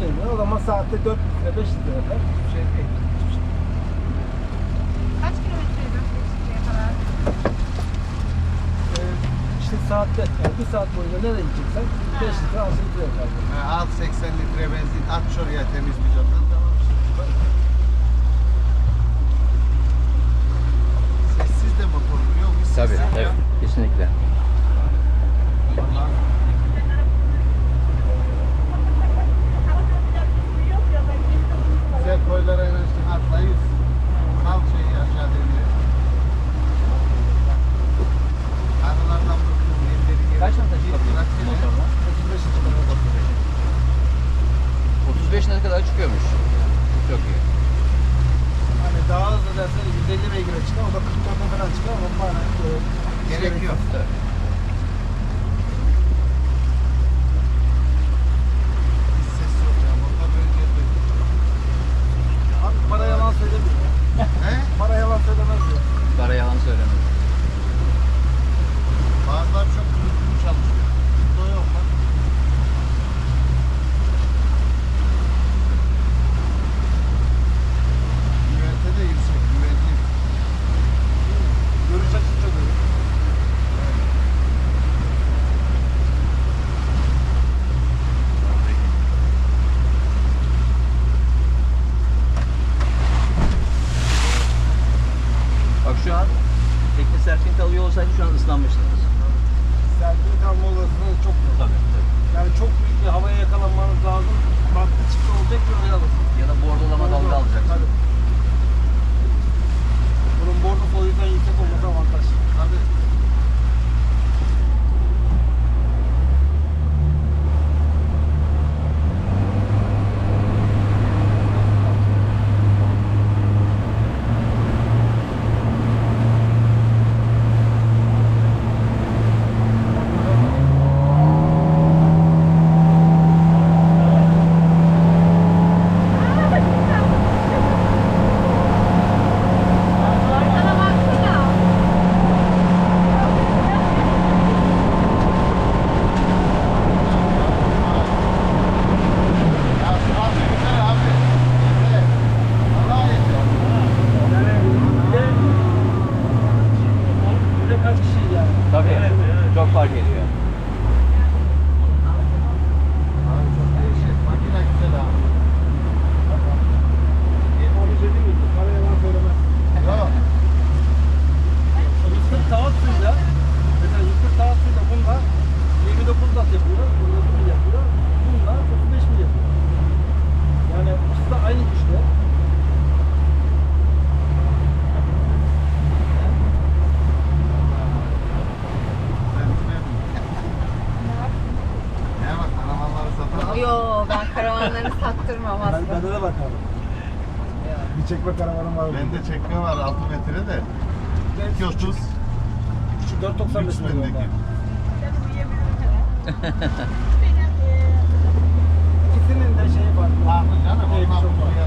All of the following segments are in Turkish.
çevirme. O zaman saatte 4 litre 5 litre yapar. Şey değil. Kaç kilometre Beşiktaş'a kadar? Ee, işte saatte yani bir saat boyunca nereye gideceksen 5 litre 6 litre yapar. Ha, Al 80 litre benzin at şuraya temiz bir camdan tamam. Şu an tekne sertliğini kalıyor olsaydı şu an ıslanmıştınız. Serpil kalma olasılığı çok yok. Tabii tabii. Yani çok büyük bir havaya yakalanmanız lazım. Baktı çıktı olacak ki öyle alırsın. Ya da bordolama dalga alacaksın. Tabii. Bunun bordosu o yüzden yüksek olması avantaj. Tabii. Arkana baksana. Ya şu abi yeter abi. Yeter. Allah yeter. Yani bir de bir de kaç kişi yani. Tabii. Çok fark ediyor. Abi çok değişik. Makine güzel abi. Onu söyleyeyim mi? Para yalan söylemez. Yok. 140 tavat suyla mesela 140 tavat suyla bunda 29 watt yapıyor, 29 mil yapıyor. Bunda 35 mil yapıyor. Yani ikisi de aynı güçte. Ne bak karavanları satalım. Yo ben karavanları sattırmam Ben, aslında. bende de bakalım. Bir çekme karavanım var. Bende çekme var 6 metre de. 230. Şu 4.95 Lüks mi bendeki. oluyor? İkisinin de şeyi farklı. Farklı canım. Keyfi çok farklı.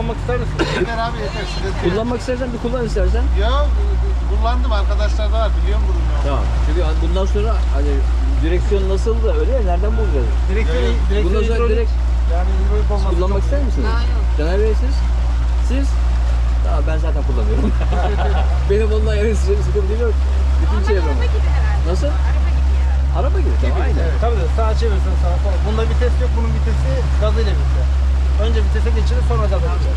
Kullanmak ister misin? Yeter abi yeter. Yok. Kullanmak istersen bir kullan istersen. Ya kullandım arkadaşlar da var biliyorum bunu. Tamam. Çünkü bundan sonra hani direksiyon nasıl da öyle ya nereden bulacağız? Direksiyon, Evet. direksiyon Bundan sonra direkt Yani hidrolik kullanmak ister misiniz? Yok. Caner Bey siz? Siz? Tamam ben zaten kullanıyorum. Benim ondan yana sıkıntı yok. Bütün çevrem. araba gibi herhalde. Nasıl? Araba gibi. Araba gibi. Tamam aynen. Tabii de sağa çevirsen sağa sola. Bunda vites yok, bunun vitesi gazıyla birlikte. Önce vitese geçirir sonra gaza geçer.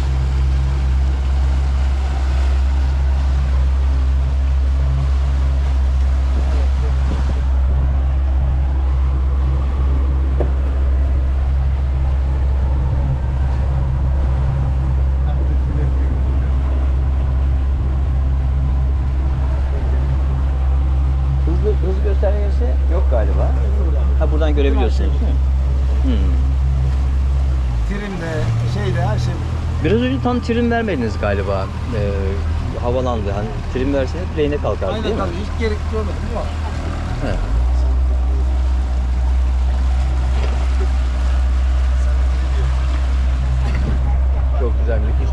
Buradan görebiliyorsunuz değil mi? Hmm. Trimde, şeyde her şey. Biraz önce tam trim vermediniz galiba. Ee, havalandı. Hani trim verseniz lane'e kalkardı değil Aynen mi? tabii hiç gerek görmedim ama. Evet. Çok güzel, müthiş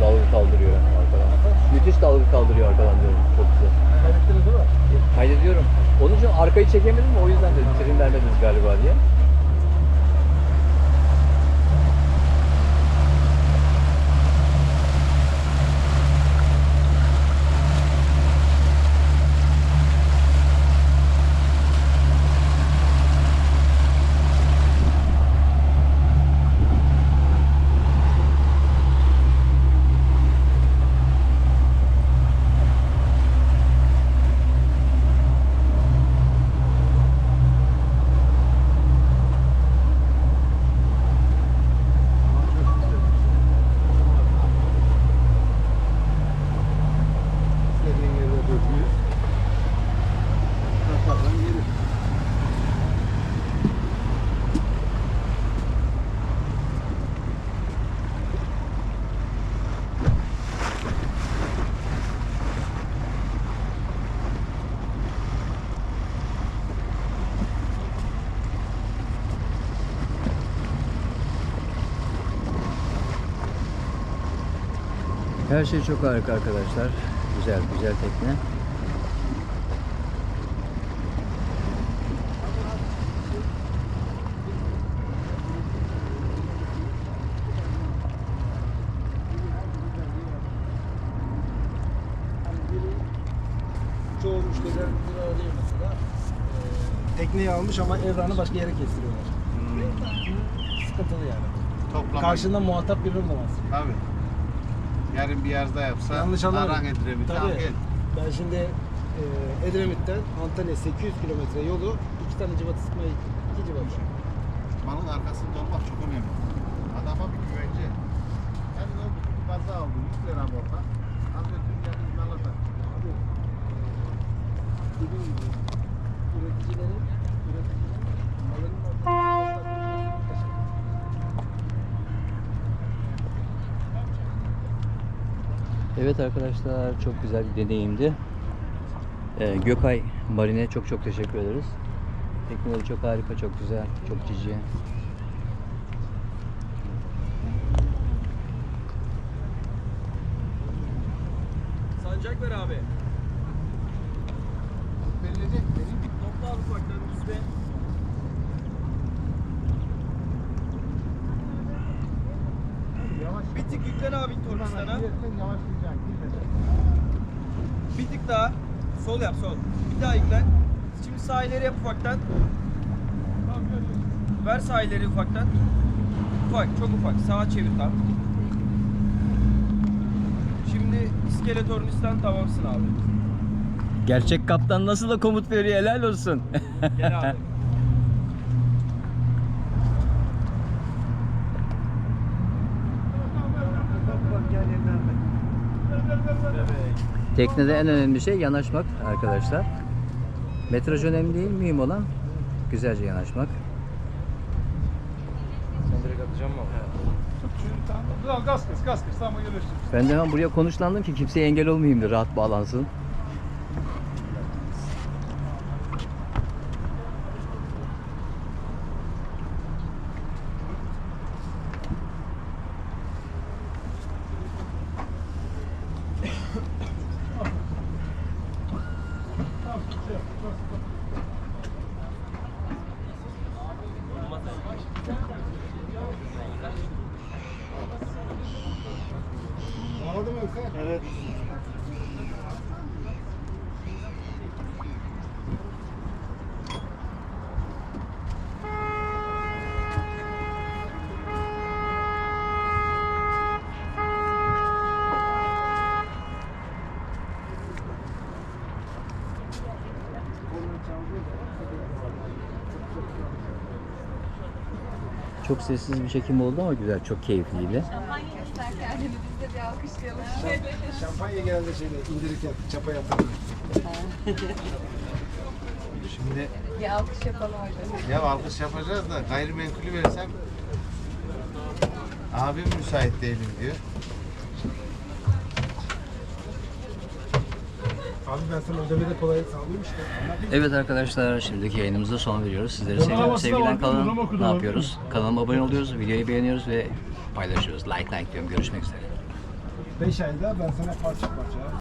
dalga kaldırıyor arkadan. Müthiş dalga kaldırıyor arkadan diyorum. Çok güzel. Kaydettiniz değil mi? Kaydediyorum. Onun için arkayı çekemedim mi? O yüzden de trim vermediniz galiba diye. İstediğin yere döküyor. Kafadan gelir. Her şey çok harika arkadaşlar. Güzel, güzel tekne. Çoğu müşteriler bir arada mesela. Ee, tekneyi almış ama evranı başka yere kestiriyorlar. Sıkıntılı yani. Toplama. Karşında muhatap biri olamaz. Tabii. Yarın bir yazda yapsa Yanlış anlamayın. Aran Edremit al Tabii. gel. Ben şimdi e, Edremit'ten Antalya 800 kilometre yolu iki tane cıvata sıkmaya gittim. İki cıvata. Malın arkasında olmak çok önemli. Adama bir güvence. Yani o bir fazla aldı. 100 lira orada. Az önce geldi Malata. Abi, e, dediğim gibi üreticilerin, üreticilerin Evet arkadaşlar çok güzel bir deneyimdi. Ee, Gökay Marine çok çok teşekkür ederiz. Tekneleri çok harika, çok güzel, çok cici. Sancak ver abi. Verilecek benim. Topla al ufaktan üstte. Yavaş. Bir tık yüklen abi. Girmeden. Bir tık daha. Sol yap sol. Bir daha yüklen. Şimdi sağ ileri yap ufaktan. Ver sağ ileri ufaktan. Ufak, çok ufak. Sağa çevir tam. Şimdi iskelet tornistan tamamsın abi. Gerçek kaptan nasıl da komut veriyor helal olsun. Gel abi. Teknede en önemli şey yanaşmak arkadaşlar. Metraj önemli değil, mühim olan güzelce yanaşmak. Sen direkt atacağım mı? Gaz kız gaz kız tamam. Ben de hemen buraya konuşlandım ki kimseye engel olmayayım da rahat bağlansın. Anladın mı Ökar? Evet. Çok sessiz bir çekim oldu ama güzel, çok keyifliydi. Şampanya isterken hani biz de bir alkışlayalım. Şampanya genelde şeyde indirirken çapa yaparlar. Şimdi bir alkış yapalım orada. ya alkış yapacağız da gayrimenkulü versem Abim müsait değilim diyor. Abi ben sana ödemede kolaylık sağlayayım işte. Evet arkadaşlar şimdiki yayınımıza son veriyoruz. Sizleri seviyorum. baktım, kalın. Ne yapıyoruz? Kanalıma abone oluyoruz. Videoyu beğeniyoruz ve paylaşıyoruz. Like like diyorum. Görüşmek üzere. 5 ayda ben sana parça parça